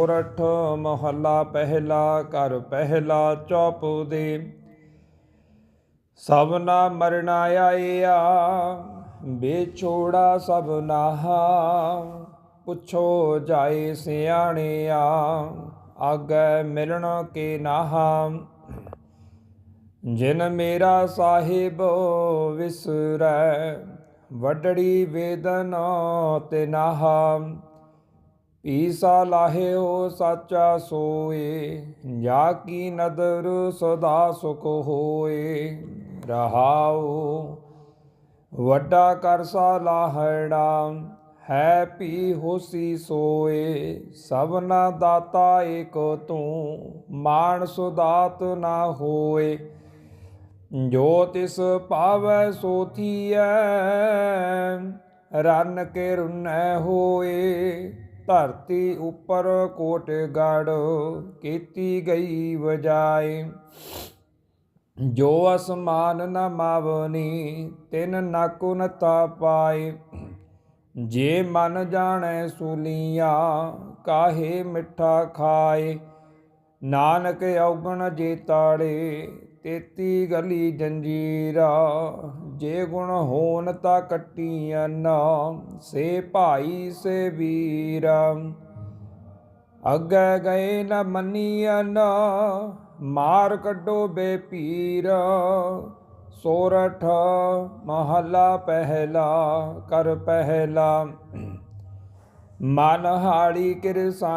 ਪੁਰਠ ਮਹੱਲਾ ਪਹਿਲਾ, ਘਰ ਪਹਿਲਾ ਚੌਪ ਦੇ। ਸਭਨਾ ਮਰਨਾ ਆਇਆ, ਬੇਛੋੜਾ ਸਭ ਨਾਹਾ। ਪੁੱਛੋ ਜਾਏ ਸਿਆਣਿਆ, ਆਗੇ ਮਿਲਣ ਕੇ ਨਾਹਾ। ਜਿਨ ਮੇਰਾ ਸਾਹਿਬ ਵਿਸਰੈ, ਵਡੜੀ ਵੇਦਨ ਤੇ ਨਾਹਾ। ਈਸਾ ਲਾਹਿਓ ਸਾਚਾ ਸੋਏ, ਜਾ ਕੀ ਨਦਰ ਸਦਾ ਸੁਖ ਹੋਏ। ਰਹਾਉ, ਵੱਡਾ ਕਰਸਾ ਲਾਹੜਾ, ਹੈ ਪੀ ਹੋਸੀ ਸੋਏ। ਸਭਨਾ ਦਾਤਾ ਏਕ ਤੂੰ, ਮਾਨ ਸੁਦਾਤ ਨਾ ਹੋਏ। ਜੋ ਤਿਸ ਪਾਵੈ ਸੋ ਥੀਐ, ਰਨ ਕੇ ਰੁਨੈ ਹੋਏ। ਧਰਤੀ ਉੱਪਰ ਕੋਟ ਗੜ ਕੀਤੀ ਗਈ ਵਜਾਏ। ਜੋ ਅਸਮਾਨ ਨ ਮਾਵਨੀ, ਤਿਨ ਨਕੁ ਨ ਪਾਏ। ਜੇ ਮਨ ਜਾਣੈ ਸੁਲੀਆਂ, ਕਾਹੇ ਮਿੱਠਾ ਖਾਏ। ਨਾਨਕ ਔਗਣ ਜੇ ਤਾੜੇ, ਤੇਤੀ ਗਲੀ ਜੰਜੀਰਾ, ਜੇ ਗੁਣ ਹੋਣ ਤਾ ਕੱਟੀਆਂ ਨਾ ਸੇ ਭਾਈ, ਸੇ ਵੀਰਾ। ਅੱਗੇ ਗਏ ਨ ਮੰਨੀਆਂ ਨਾ ਮਾਰ ਕੱਢੋ ਬੇਪੀਰ ਸੋਰਠ ਮਹੱਲਾ ਪਹਿਲਾ, ਕਰ ਪਹਿਲਾ। ਮਨ ਹਾੜੀ ਕਿਰਸਾ